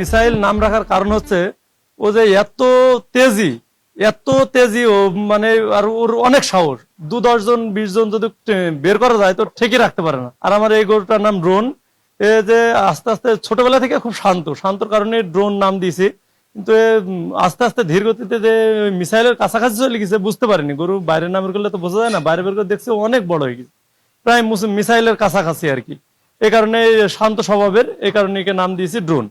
Missile নাম রাখার কারণ হচ্ছে, ও যে এত তেজি এত তেজি ও মানে আর ওর অনেক সাহস। দু দশ জন, বিশ জন যদি বের করা যায় তো ঠিকই রাখতে পারে না। আর আমার এই গরুটার নাম ড্রোন। এ যে আস্তে আস্তে ছোটবেলা থেকে খুব শান্ত, শান্তর কারণে ড্রোন নাম দিয়েছি। কিন্তু আস্তে আস্তে ধীর গতিতে যে মিসাইলের কাছাকাছি চলে গেছে, বুঝতে পারিনি। গরু বাইরের নামের করলে তো বোঝা যায় না, বাইরে বের করে দেখছে অনেক বড় হয়ে গেছে। প্রায় মুস- মিসাইলের কাছাকাছি আর কি। এই কারণে শান্ত স্বভাবের এই কারণে একে নাম দিয়েছি ড্রোন।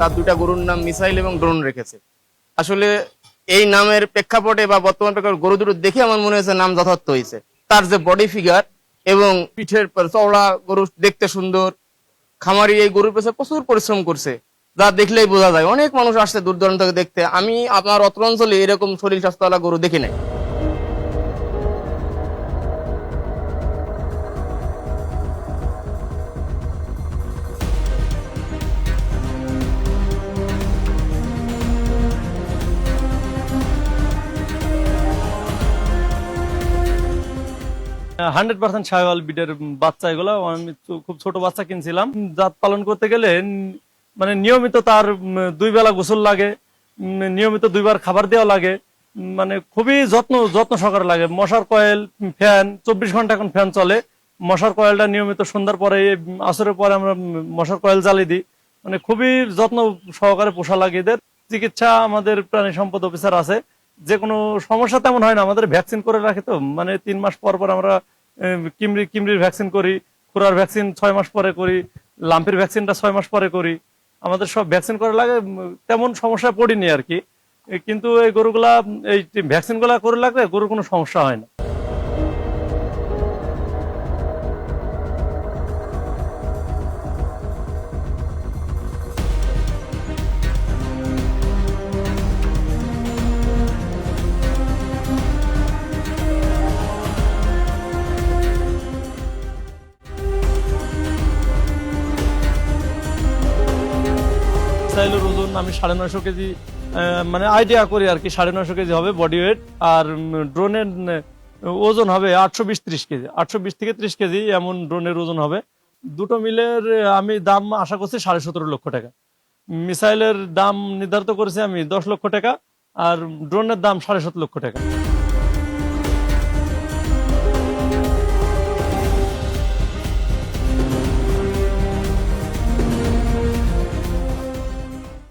তার দুটা গরুর নাম মিসাইল এবং ড্রোন রেখেছে। আসলে এই নামের প্রেক্ষাপটে বা বর্তমান প্রেক্ষাপটে গরু দুটো দেখে আমার মনে হয়েছে নাম যথার্থ হয়েছে। তার যে বডি ফিগার এবং পিঠের চওড়া গরু দেখতে সুন্দর, খামারি এই গরুর পেছনে প্রচুর পরিশ্রম করছে, যা দেখলেই বোঝা যায়। অনেক মানুষ আসছে দূর দূরান্ত দেখতে। আমি আমার অত্র অঞ্চলে এরকম শরীর স্বাস্থ্যওয়ালা গরু দেখি নাই। হান্ড্রেড পার্সেন্ট সাহেওয়াল বিটের বাচ্চা এগুলো। আমি খুব ছোট বাচ্চা কিনছিলাম। জাত পালন করতে গেলে মানে নিয়মিত তার দুই বেলা গোসল লাগে নিয়মিত দুইবার খাবার দেওয়া লাগে মানে খুবই যত্ন যত্ন সহকারে লাগে। মশার কয়েল ফ্যান, চব্বিশ ঘণ্টা এখন ফ্যান চলে। মশার কয়েলটা নিয়মিত সন্ধ্যার পরে আসরের পরে আমরা মশার কয়েল জ্বালিয়ে দিই। মানে খুবই যত্ন সহকারে পোষা লাগে এদের। চিকিৎসা আমাদের প্রাণী সম্পদ অফিসার আছে। যে কোনো সমস্যা তেমন হয় না, আমাদের ভ্যাকসিন করে রাখে তো। মানে তিন মাস পর পর আমরা কিমরি, কিমরির ভ্যাকসিন করি, খুরার ভ্যাকসিন ছয় মাস পরে করি, লাম্পের ভ্যাকসিনটা ছয় মাস পরে করি। আমাদের সব ভ্যাকসিন করা লাগে তেমন সমস্যা পড়িনি আর কি। কিন্তু এই গরুগুলা, এই ভ্যাকসিনগুলা করে লাগলে গরুর কোনো সমস্যা হয় না। মিসাইলের ওজন আমি সাড়ে নয়শো কেজি মানে আইডিয়া করি আর কি, সাড়ে নয়শো কেজি হবে বডি ওয়েট আর ড্রোনের ওজন হবে আটশো বিশ ত্রিশ কেজি। আটশো বিশ থেকে ত্রিশ কেজি এমন ড্রোনের ওজন হবে। দুটো মিলের আমি দাম আশা করছি সাড়ে সতেরো লক্ষ টাকা। মিসাইলের দাম নির্ধারিত করেছি আমি দশ লক্ষ টাকা, আর ড্রোনের দাম সাড়ে সাত লক্ষ টাকা।